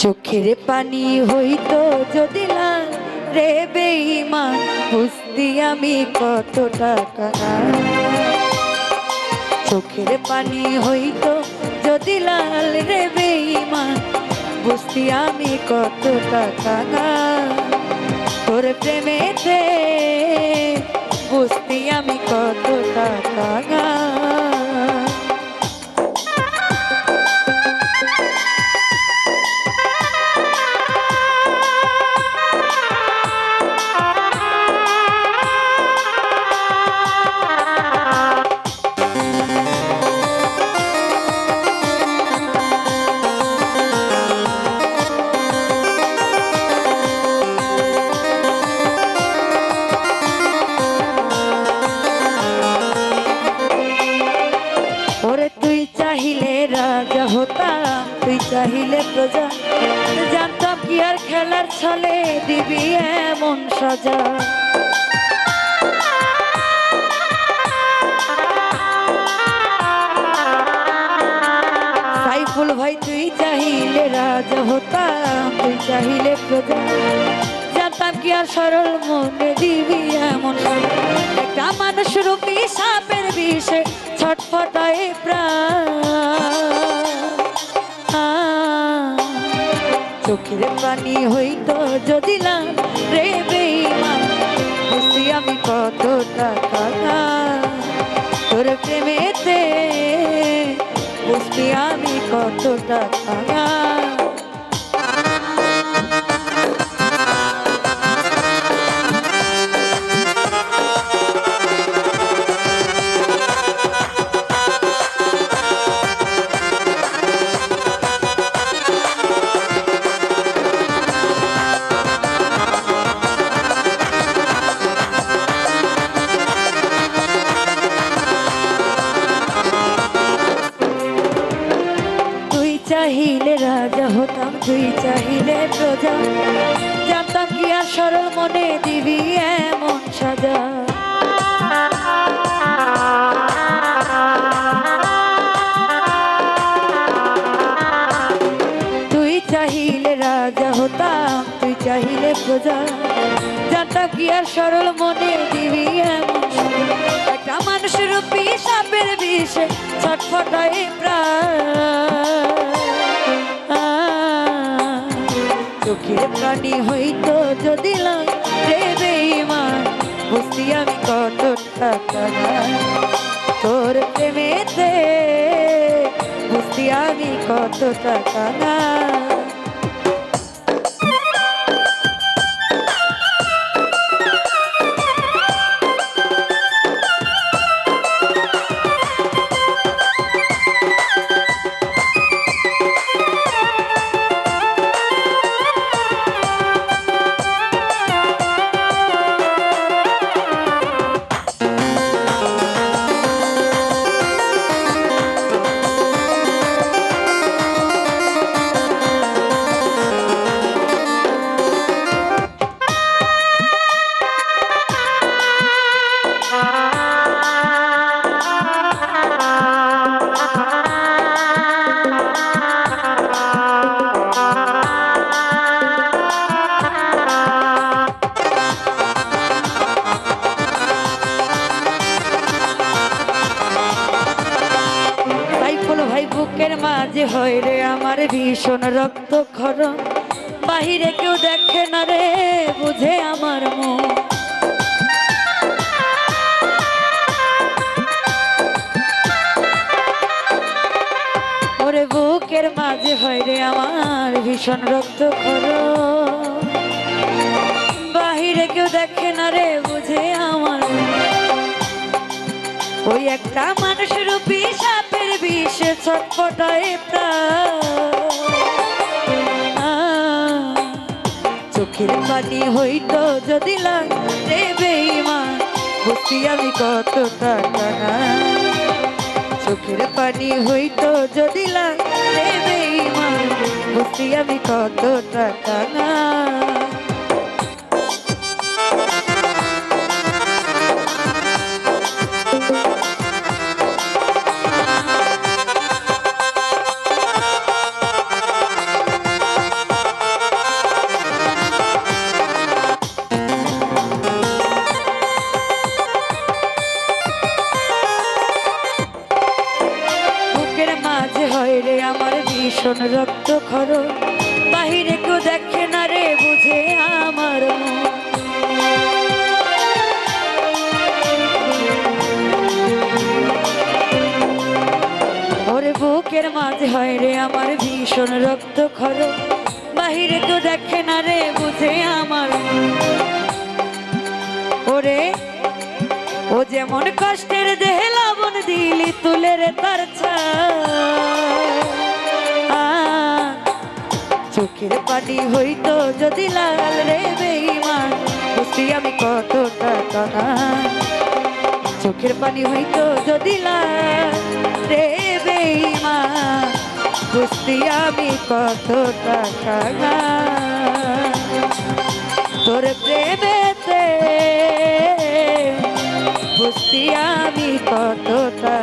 চোখের পানি হইতো যদি রে বেঈমান, বুঝতি আমি কত টাকা চোখের পানি হইতো যদি লাল রে বেঈমান, বুঝতি আমি কত টাকা তোর প্রেমেতে বুঝতি আমি কত টাকা তুই চাহিলে প্রজা জানতাম কি আর খেলার ছলে দিবি এমন সাজা। সাইফুল ভাই, তুই চাহিলে রাজা হতাম, তুই চাহিলে প্রজা। জানতাম কি আর সরল মনে দিবি এমন একটা মানুষ রূপী সাপের বিষে ছটফটায় প্রাণ। চোখের পানি হইতো যদি না রে আমি কত টাকা তোর প্রেমেতে বুঝবি আমি কত টাকা চাহিলে রাজা হতাম, তুই চাহিলে প্রজা। জানতাম কি আর সরল মনে দিবি এমন সাজা। তুই চাহিলে রাজা হতাম, তুই চাহিলে প্রজা। জানতাম কি আর সরল মনে দিবি এমন একটা মানুষের রূপী সাপের বিষে ছটফটায় প্রাণ। চোখের প্রাণী হইতো যদি বুঝতি আমি কত তোর প্রেমেতে। বুঝতি আমি কত টাকা মাঝে হয় রে আমার ভীষণ রক্ত খরণ বাহিরে কেউ দেখে না রে, বুঝে আমার মন। ওরে বুকের মাঝে হয় রে আমার ভীষণ রক্ত খরণ বাহিরে কেউ দেখে না রে, বুঝে আমার। ওই একটা মানুষ রূপী ছটফটায় প্রাণ। চোখের পানি হইতো যদি লাগে বেইমান বুঝি আমি কত টাকা চোখের পানি হইতো যদি লাগে বেইমান বুঝি আমি কত টাকা না খর। বাহিরে কেউ দেখে না রে, বুঝে আমার ওরে বুকের মাঝে হয় রে আমার ভীষণ রক্ত খর। বাহিরে কেউ দেখে না রে, বুঝে আমার ওরে, ও যেমন কষ্টের দেহে লবণ দিলি তুলে রে তার ছায়া। পানি হইতো যদি লাল রে বেইমান বুঝি আমি কত টাকা চোখের পানি হইতো যদি লাল রে বেইমান বুঝতি আমি কত টাকা না তোর প্রেমেতে বুঝতি আমি কতটা